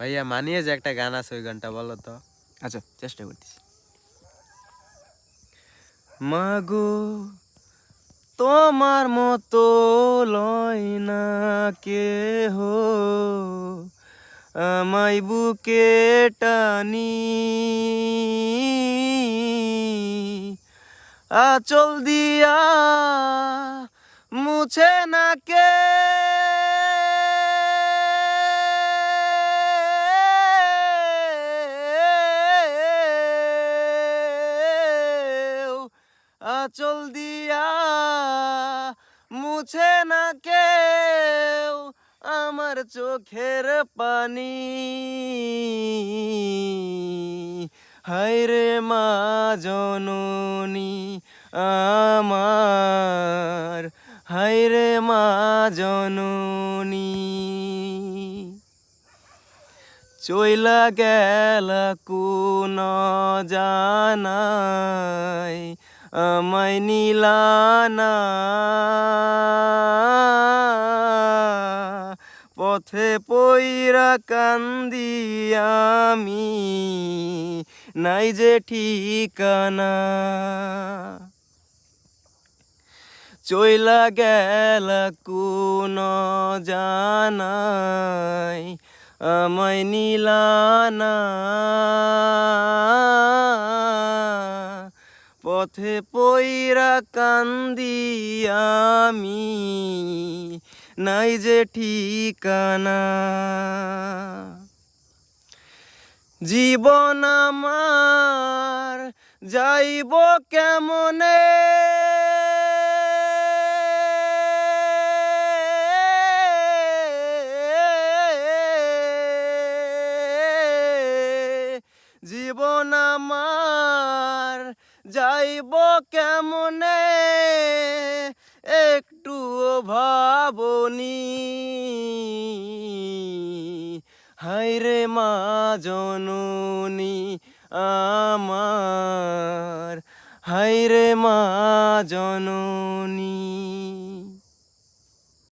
ভাইয়া মানিয়ে যে একটা গান আছে ওই গানটা বলো তো। আচ্ছা চেষ্টা করতেছি। মাগো তোমার মতো লয় না কে হো আমায় বুকে টানি। আচল দিয়া মুছে না কে আচল দিয়া মুছে না কেউ আমার চোখের পানি। হায়রে মা জননী আমার হায়রে মা জননী। চইলা গেল কোন জানাই আমায় নিলানা পথে পইরা কান্দি আমি নাই যে ঠিকানা চইলা গেল কোন জানাই আমায় নিলানা পথে পইরা কান্দি আমি নাই যে ঠিকানা। জীবন আমার যাইব কেমনে? জীবন আমার যাইব কেমনে? একটু ভাবনি। হাইরে মা জননী আমার হাইরে মা জন